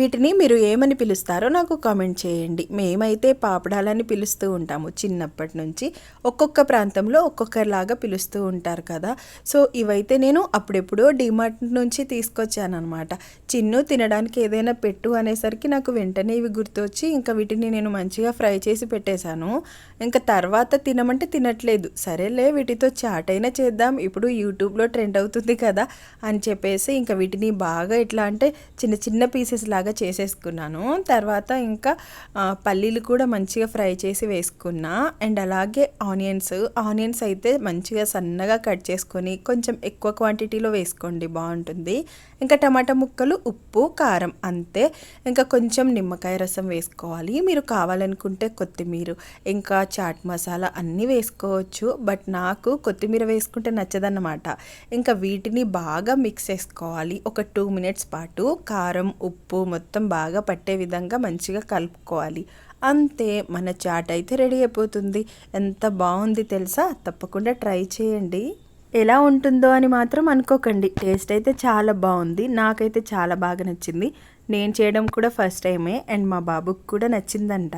వీటిని మీరు ఏమని పిలుస్తారో నాకు కామెంట్ చేయండి. మేమైతే పాపడాలని పిలుస్తూ ఉంటాము చిన్నప్పటి నుంచి. ఒక్కొక్క ప్రాంతంలో ఒక్కొక్కరిలాగా పిలుస్తూ ఉంటారు కదా. సో ఇవైతే నేను అప్పుడెప్పుడో డిమార్ట్ నుంచి తీసుకొచ్చాను అనమాట చిన్ను తినడానికి ఏదైనా పెట్టు అనేసరికి నాకు వెంటనే ఇవి గుర్తొచ్చి ఇంకా వీటిని నేను మంచిగా ఫ్రై చేసి పెట్టేశాను. ఇంకా తర్వాత తినమంటే తినట్లేదు. సరేలే వీటితో చాట్ అయినా చేద్దాం. ఇప్పుడు యూట్యూబ్లో ట్రెండ్ అవుతుంది కదా అని చెప్పేసి ఇంకా వీటిని బాగా ఎట్లా అంటే చిన్న చిన్న పీసెస్ లాగా చేసేసుకున్నాను. తర్వాత ఇంకా పల్లీలు కూడా మంచిగా ఫ్రై చేసి వేసుకున్నా. అండ్ అలాగే ఆనియన్స్. ఆనియన్స్ అయితే మంచిగా సన్నగా కట్ చేసుకొని కొంచెం ఎక్కువ క్వాంటిటీలో వేసుకోండి బాగుంటుంది. ఇంకా టమాటా ముక్కలు ఉప్పు కారం అంతే. ఇంకా కొంచెం నిమ్మకాయ రసం వేసుకోవాలి. మీరు కావాలనుకుంటే కొత్తిమీర ఇంకా చాట్ మసాలా అన్నీ వేసుకోవచ్చు. బట్ నాకు కొత్తిమీర వేసుకుంటే నచ్చదన్నమాట. ఇంకా వీటిని బాగా మిక్స్ చేసుకోవాలి. ఒక టూ మినిట్స్ పాటు. కారం ఉప్పు మొత్తం బాగా పట్టే విధంగా మంచిగా కలుపుకోవాలి. అంతే మన చాట్ అయితే రెడీ అయిపోతుంది. ఎంత బాగుంది తెలుసా? తప్పకుండా ట్రై చేయండి. ఎలా ఉంటుందో అని మాత్రం అనుకోకండి. టేస్ట్ అయితే చాలా బాగుంది. నాకైతే చాలా బాగా నచ్చింది. నేను చేయడం కూడా ఫస్ట్ టైమే. అండ్ మా బాబుకి కూడా నచ్చిందంట.